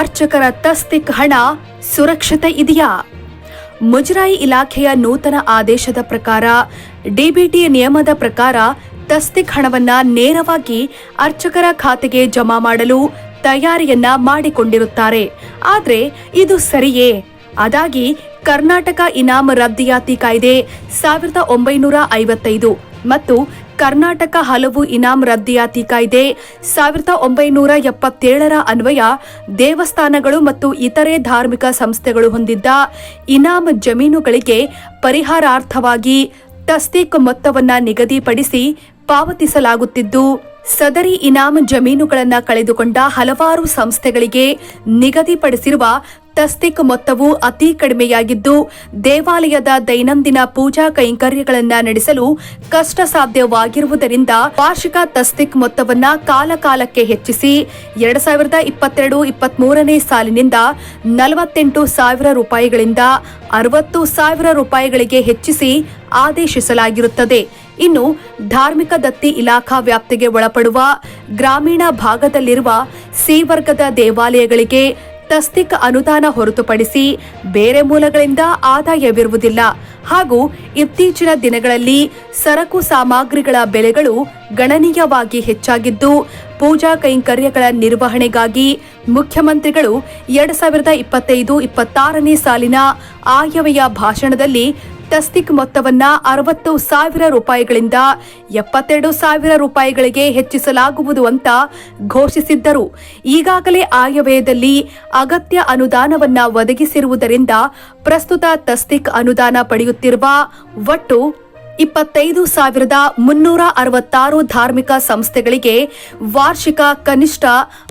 ಅರ್ಚಕರ ತಸ್ತಿಕ್ ಹಣ ಸುರಕ್ಷತೆ ಇದೆಯಾ? ಮುಜರಾಯಿ ಇಲಾಖೆಯ ನೂತನ ಆದೇಶದ ಪ್ರಕಾರ ಡಿಬಿಟಿ ನಿಯಮದ ಪ್ರಕಾರ ತಸ್ತಿಕ್ ಹಣವನ್ನ ನೇರವಾಗಿ ಅರ್ಚಕರ ಖಾತೆಗೆ ಜಮಾ ಮಾಡಲು ತಯಾರಿಯನ್ನ ಮಾಡಿಕೊಂಡಿರುತ್ತಾರೆ. ಆದರೆ ಇದು ಸರಿಯೇ? ಅದಾಗಿ ಕರ್ನಾಟಕ ಇನಾಮ್ ರದ್ದಿಯಾತಿ ಕಾಯ್ದೆ ಸಾವಿರದ ಒಂಬೈನೂರ ಐವತ್ತೈದು ಮತ್ತು ಕರ್ನಾಟಕ ಹಲವು ಇನಾಮ್ ರದ್ದಿಯಾತಿ ಕಾಯ್ದೆ ಸಾವಿರದ ಒಂಬೈನೂರ ಎಪ್ಪತ್ತೇಳರ ಅನ್ವಯ ದೇವಸ್ಥಾನಗಳು ಮತ್ತು ಇತರೆ ಧಾರ್ಮಿಕ ಸಂಸ್ಥೆಗಳು ಹೊಂದಿದ್ದ ಇನಾಮ್ ಜಮೀನುಗಳಿಗೆ ಪರಿಹಾರಾರ್ಥವಾಗಿ ತಸ್ತೀಕ್ ಮೊತ್ತವನ್ನು ನಿಗದಿಪಡಿಸಿ ಪಾವತಿಸಲಾಗುತ್ತಿದ್ದು ಸದರಿ ಇನಾಮ್ ಜಮೀನುಗಳನ್ನು ಕಳೆದುಕೊಂಡ ಹಲವಾರು ಸಂಸ್ಥೆಗಳಿಗೆ ನಿಗದಿಪಡಿಸಿರುವ ತಸ್ತಿಕ್ ಮೊತ್ತವು ಅತಿ ಕಡಿಮೆಯಾಗಿದ್ದು, ದೇವಾಲಯದ ದೈನಂದಿನ ಪೂಜಾ ಕೈಂಕರ್ಯಗಳನ್ನು ನಡೆಸಲು ಕಷ್ಟ ಸಾಧ್ಯವಾಗಿರುವುದರಿಂದ ವಾರ್ಷಿಕ ತಸ್ತಿಕ್ ಮೊತ್ತವನ್ನ ಕಾಲಕಾಲಕ್ಕೆ ಹೆಚ್ಚಿಸಿ ಎರಡ್ ಸಾವಿರದ ಇಪ್ಪತ್ತೆರಡು ಇಪ್ಪತ್ಮೂರನೇ ಸಾಲಿನಿಂದ ನಲವತ್ತೆಂಟು ಸಾವಿರ ರೂಪಾಯಿಗಳಿಂದ ಅರವತ್ತು ಸಾವಿರ ರೂಪಾಯಿಗಳಿಗೆ ಹೆಚ್ಚಿಸಿ ಆದೇಶಿಸಲಾಗಿರುತ್ತದೆ. ಇನ್ನು ಧಾರ್ಮಿಕ ದತ್ತಿ ಇಲಾಖಾ ವ್ಯಾಪ್ತಿಗೆ ಒಳಪಡುವ ಗ್ರಾಮೀಣ ಭಾಗದಲ್ಲಿರುವ ಸಿ ವರ್ಗದ ದೇವಾಲಯಗಳಿಗೆ ತಸ್ತಿಕ ಅನುದಾನ ಹೊರತುಪಡಿಸಿ ಬೇರೆ ಮೂಲಗಳಿಂದ ಆದಾಯವಿರುವುದಿಲ್ಲ. ಹಾಗೂ ಇತ್ತೀಚಿನ ದಿನಗಳಲ್ಲಿ ಸರಕು ಸಾಮಗ್ರಿಗಳ ಬೆಲೆಗಳು ಗಣನೀಯವಾಗಿ ಹೆಚ್ಚಾಗಿದ್ದು, ಪೂಜಾ ಕೈಂಕರ್ಯಗಳ ನಿರ್ವಹಣೆಗಾಗಿ ಮುಖ್ಯಮಂತ್ರಿಗಳು ಎರಡ್ ಸಾವಿರದ ಇಪ್ಪತ್ತೈದು, ಇಪ್ಪತ್ತಾರನೇ ಸಾಲಿನ ಆಯವ್ಯಯ ಭಾಷಣದಲ್ಲಿ ತಸ್ತಿಕ್ ಮೊತ್ತವನ್ನ ಅರವತ್ತು ಸಾವಿರ ರೂಪಾಯಿಗಳಿಂದ ಎಪ್ಪತ್ತೆರಡು ಸಾವಿರ ರೂಪಾಯಿಗಳಿಗೆ ಹೆಚ್ಚಿಸಲಾಗುವುದು ಅಂತ ಘೋಷಿಸಿದ್ದರು. ಈಗಾಗಲೇ ಆಯವ್ಯಯದಲ್ಲಿ ಅಗತ್ಯ ಅನುದಾನವನ್ನ ಒದಗಿಸಿರುವುದರಿಂದ ಪ್ರಸ್ತುತ ತಸ್ತಿಕ್ ಅನುದಾನ ಪಡೆಯುತ್ತಿರುವ ಒಟ್ಟು ಇಪ್ಪತ್ತೈದು ಸಾವಿರದ ಮುನ್ನೂರ ಅರವತ್ತಾರು ಧಾರ್ಮಿಕ ಸಂಸ್ಥೆಗಳಿಗೆ ವಾರ್ಷಿಕ ಕನಿಷ್ಠ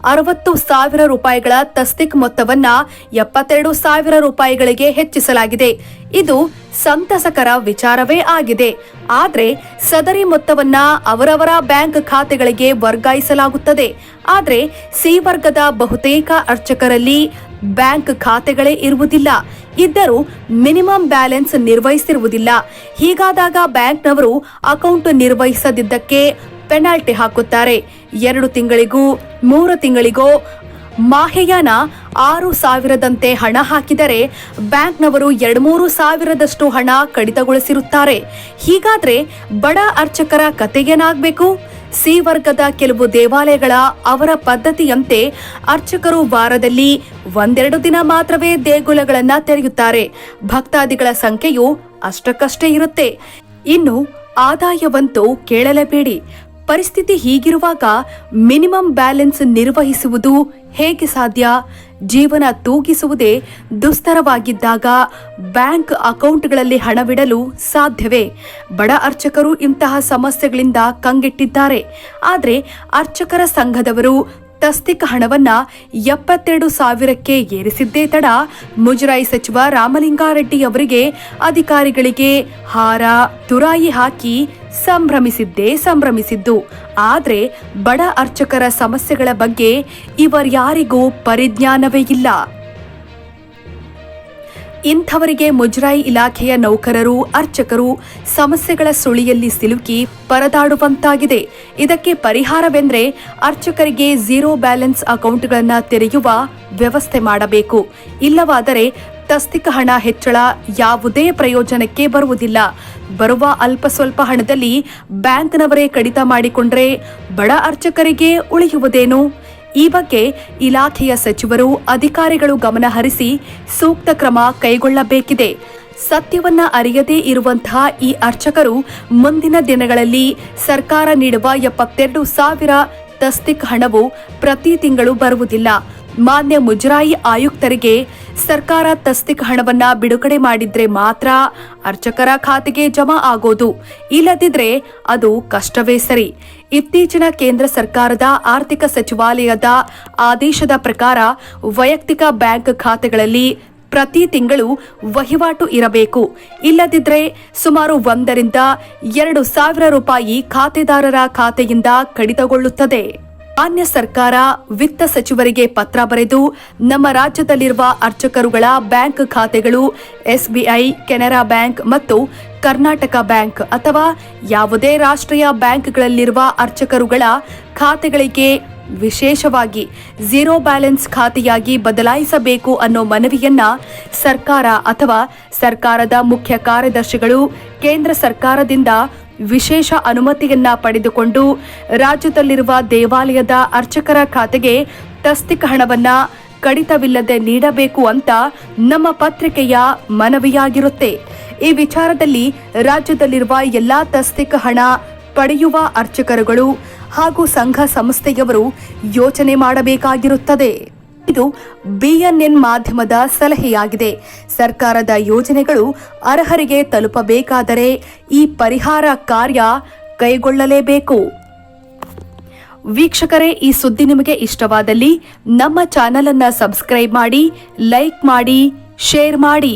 ಅರವತ್ತು ಸಾವಿರ ರೂಪಾಯಿಗಳ ತಸ್ತಿಕ್ ಮೊತ್ತವನ್ನ ಎಪ್ಪತ್ತೆರಡು ಸಾವಿರ ರೂಪಾಯಿಗಳಿಗೆ ಹೆಚ್ಚಿಸಲಾಗಿದೆ. ಇದು ಸಂತಸಕರ ವಿಚಾರವೇ ಆಗಿದೆ. ಆದರೆ ಸದರಿ ಮೊತ್ತವನ್ನ ಅವರವರ ಬ್ಯಾಂಕ್ ಖಾತೆಗಳಿಗೆ ವರ್ಗಾಯಿಸಲಾಗುತ್ತದೆ. ಆದರೆ ಸಿ ವರ್ಗದ ಬಹುತೇಕ ಅರ್ಚಕರಲ್ಲಿ ಬ್ಯಾಂಕ್ ಖಾತೆಗಳೇ ಇರುವುದಿಲ್ಲ. ಇದ್ದರೂ ಮಿನಿಮಮ್ ಬ್ಯಾಲೆನ್ಸ್ ನಿರ್ವಹಿಸಿರುವುದಿಲ್ಲ. ಹೀಗಾದಾಗ ಬ್ಯಾಂಕ್ನವರು ಅಕೌಂಟ್ ನಿರ್ವಹಿಸದಿದ್ದಕ್ಕೆ ಪೆನಾಲ್ಟಿ ಹಾಕುತ್ತಾರೆ. ಎರಡು ತಿಂಗಳಿಗೂ, ಮೂರು ತಿಂಗಳಿಗೋ ಮಾಹೆಯಾನ ಆರು ಸಾವಿರದಂತೆ ಹಣ ಹಾಕಿದರೆ ಬ್ಯಾಂಕ್ನವರು ಎರಡು ಮೂರು ಸಾವಿರದಷ್ಟು ಹಣ ಕಡಿತಗೊಳಿಸಿರುತ್ತಾರೆ. ಹೀಗಾದ್ರೆ ಬಡ ಅರ್ಚಕರ ಕತೆಗೇನಾಗಬೇಕು? ಸಿ ವರ್ಗದ ಕೆಲವು ದೇವಾಲಯಗಳ ಅವರ ಪದ್ಧತಿಯಂತೆ ಅರ್ಚಕರು ವಾರದಲ್ಲಿ ಒಂದೆರಡು ದಿನ ಮಾತ್ರವೇ ದೇಗುಲಗಳನ್ನು ತೆರೆಯುತ್ತಾರೆ. ಭಕ್ತಾದಿಗಳ ಸಂಖ್ಯೆಯು ಅಷ್ಟಕ್ಕಷ್ಟೇ ಇರುತ್ತೆ. ಇನ್ನು ಆದಾಯವಂತೂ ಕೇಳಲೇಬೇಡಿ. ಪರಿಸ್ಥಿತಿ ಹೀಗಿರುವಾಗ ಮಿನಿಮಮ್ ಬ್ಯಾಲೆನ್ಸ್ ನಿರ್ವಹಿಸುವುದು ಹೇಗೆ ಸಾಧ್ಯ? ಜೀವನ ತೂಗಿಸುವುದೇ ದುಸ್ತರವಾಗಿದ್ದಾಗ ಬ್ಯಾಂಕ್ ಅಕೌಂಟ್ಗಳಲ್ಲಿ ಹಣವಿಡಲು ಸಾಧ್ಯವೇ? ಬಡ ಅರ್ಚಕರು ಇಂತಹ ಸಮಸ್ಯೆಗಳಿಂದ ಕಂಗೆಟ್ಟಿದ್ದಾರೆ. ಆದರೆ ಅರ್ಚಕರ ಸಂಘದವರು ತಸ್ತಿಕ್ ಹಣವನ್ನ ಎಪ್ಪತ್ತೆರಡು ಸಾವಿರಕ್ಕೆ ಏರಿಸಿದ್ದೇ ತಡ ಮುಜರಾಯಿ ಸಚಿವ ರಾಮಲಿಂಗಾರೆಡ್ಡಿ ಅವರಿಗೆ ಅಧಿಕಾರಿಗಳಿಗೆ ಹಾರ ತುರಾಯಿ ಹಾಕಿ ಸಂಭ್ರಮಿಸಿದ್ದೇ ಸಂಭ್ರಮಿಸಿದ್ದು. ಆದರೆ ಬಡ ಅರ್ಚಕರ ಸಮಸ್ಯೆಗಳ ಬಗ್ಗೆ ಇವರ್ಯಾರಿಗೂ ಪರಿಜ್ಞಾನವೇ ಇಲ್ಲ. ಇಂಥವರಿಗೆ ಮುಜರಾಯಿ ಇಲಾಖೆಯ ನೌಕರರು, ಅರ್ಚಕರು ಸಮಸ್ಯೆಗಳ ಸುಳಿಯಲ್ಲಿ ಸಿಲುಕಿ ಪರದಾಡುವಂತಾಗಿದೆ. ಇದಕ್ಕೆ ಪರಿಹಾರವೆಂದರೆ ಅರ್ಚಕರಿಗೆ ಝೀರೋ ಬ್ಯಾಲೆನ್ಸ್ ಅಕೌಂಟ್ಗಳನ್ನು ತೆರೆಯುವ ವ್ಯವಸ್ಥೆ ಮಾಡಬೇಕು. ಇಲ್ಲವಾದರೆ ತಸ್ತಿಕ ಹಣ ಹೆಚ್ಚಳ ಯಾವುದೇ ಪ್ರಯೋಜನಕ್ಕೆ ಬರುವುದಿಲ್ಲ. ಬರುವ ಅಲ್ಪ ಸ್ವಲ್ಪ ಹಣದಲ್ಲಿ ಬ್ಯಾಂಕ್ನವರೇ ಕಡಿತ ಮಾಡಿಕೊಂಡ್ರೆ ಬಡ ಅರ್ಚಕರಿಗೆ ಉಳಿಯುವುದೇನು? ಈ ಬಗ್ಗೆ ಇಲಾಖೆಯ ಸಚಿವರು ಅಧಿಕಾರಿಗಳು ಗಮನ ಹರಿಸಿ ಸೂಕ್ತ ಕ್ರಮ ಕೈಗೊಳ್ಳಬೇಕಿದೆ. ಸತ್ಯವನ್ನ ಅರಿಯದೇ ಇರುವಂತಹ ಈ ಅರ್ಚಕರು ಮುಂದಿನ ದಿನಗಳಲ್ಲಿ ಸರ್ಕಾರ ನೀಡುವ ಎಪ್ಪತ್ತೆರಡು ಸಾವಿರ ತಸ್ತಿಕ್ ಹಣವು ಪ್ರತಿ ತಿಂಗಳು ಬರುವುದಿಲ್ಲ. ಮಾನ್ಯ ಮುಜರಾಯಿ ಆಯುಕ್ತರಿಗೆ ಸರ್ಕಾರ ತಸ್ತಿಕ್ ಹಣವನ್ನ ಬಿಡುಗಡೆ ಮಾಡಿದ್ರೆ ಮಾತ್ರ ಅರ್ಚಕರ ಖಾತೆಗೆ ಜಮಾ ಆಗೋದು. ಇಲ್ಲದಿದ್ರೆ ಅದು ಕಷ್ಟವೇ ಸರಿ. ಇತ್ತೀಚಿನ ಕೇಂದ್ರ ಸರ್ಕಾರದ ಆರ್ಥಿಕ ಸಚಿವಾಲಯದ ಆದೇಶದ ಪ್ರಕಾರ ವೈಯಕ್ತಿಕ ಬ್ಯಾಂಕ್ ಖಾತೆಗಳಲ್ಲಿ ಪ್ರತಿ ತಿಂಗಳು ವಹಿವಾಟು ಇರಬೇಕು. ಇಲ್ಲದಿದ್ರೆ ಸುಮಾರು ಒಂದರಿಂದ ಎರಡು ಸಾವಿರ ರೂಪಾಯಿ ಖಾತೆದಾರರ ಖಾತೆಯಿಂದ ಕಡಿತಗೊಳ್ಳುತ್ತದೆ. ಮಾನ್ಯ ಸರ್ಕಾರ ವಿತ್ತ ಸಚಿವರಿಗೆ ಪತ್ರ ಬರೆದು ನಮ್ಮ ರಾಜ್ಯದಲ್ಲಿರುವ ಅರ್ಚಕರುಗಳ ಬ್ಯಾಂಕ್ ಖಾತೆಗಳು, ಎಸ್ಬಿಐ, ಕೆನರಾ ಬ್ಯಾಂಕ್ ಮತ್ತು ಕರ್ನಾಟಕ ಬ್ಯಾಂಕ್ ಅಥವಾ ಯಾವುದೇ ರಾಷ್ಟ್ರೀಯ ಬ್ಯಾಂಕ್ಗಳಲ್ಲಿರುವ ಅರ್ಚಕರುಗಳ ಖಾತೆಗಳಿಗೆ ವಿಶೇಷವಾಗಿ ಝೀರೋ ಬ್ಯಾಲೆನ್ಸ್ ಖಾತೆಯಾಗಿ ಬದಲಾಯಿಸಬೇಕು ಅನ್ನೋ ಮನವಿಯನ್ನ ಸರ್ಕಾರ ಅಥವಾ ಸರ್ಕಾರದ ಮುಖ್ಯ ಕಾರ್ಯದರ್ಶಿಗಳು ಕೇಂದ್ರ ಸರ್ಕಾರದಿಂದ ವಿಶೇಷ ಅನುಮತಿಯನ್ನ ಪಡೆದುಕೊಂಡು ರಾಜ್ಯದಲ್ಲಿರುವ ದೇವಾಲಯದ ಅರ್ಚಕರ ಖಾತೆಗೆ ತಸ್ತಿಕ ಹಣವನ್ನ ಕಡಿತವಿಲ್ಲದೆ ನೀಡಬೇಕು ಅಂತ ನಮ್ಮ ಪತ್ರಿಕೆಯ ಮನವಿಯಾಗಿರುತ್ತೆ. ಈ ವಿಚಾರದಲ್ಲಿ ರಾಜ್ಯದಲ್ಲಿರುವ ಎಲ್ಲಾ ತಸ್ತಿಕ ಹಣ ಪಡೆಯುವ ಅರ್ಚಕರುಗಳು ಹಾಗೂ ಸಂಘ ಸಂಸ್ಥೆಯವರು ಯೋಚನೆ ಮಾಡಬೇಕಾಗಿರುತ್ತದೆ. ಇದು ಬಿಎನ್ಎನ್ ಮಾಧ್ಯಮದ ಸಲಹೆಯಾಗಿದೆ. ಸರ್ಕಾರದ ಯೋಜನೆಗಳು ಅರ್ಹರಿಗೆ ತಲುಪಬೇಕಾದರೆ ಈ ಪರಿಹಾರ ಕಾರ್ಯ ಕೈಗೊಳ್ಳಲೇಬೇಕು. ವೀಕ್ಷಕರೇ, ಈ ಸುದ್ದಿ ನಿಮಗೆ ಇಷ್ಟವಾದಲ್ಲಿ ನಮ್ಮ ಚಾನಲನ್ನು ಸಬ್ಸ್ಕ್ರೈಬ್ ಮಾಡಿ, ಲೈಕ್ ಮಾಡಿ, ಶೇರ್ ಮಾಡಿ.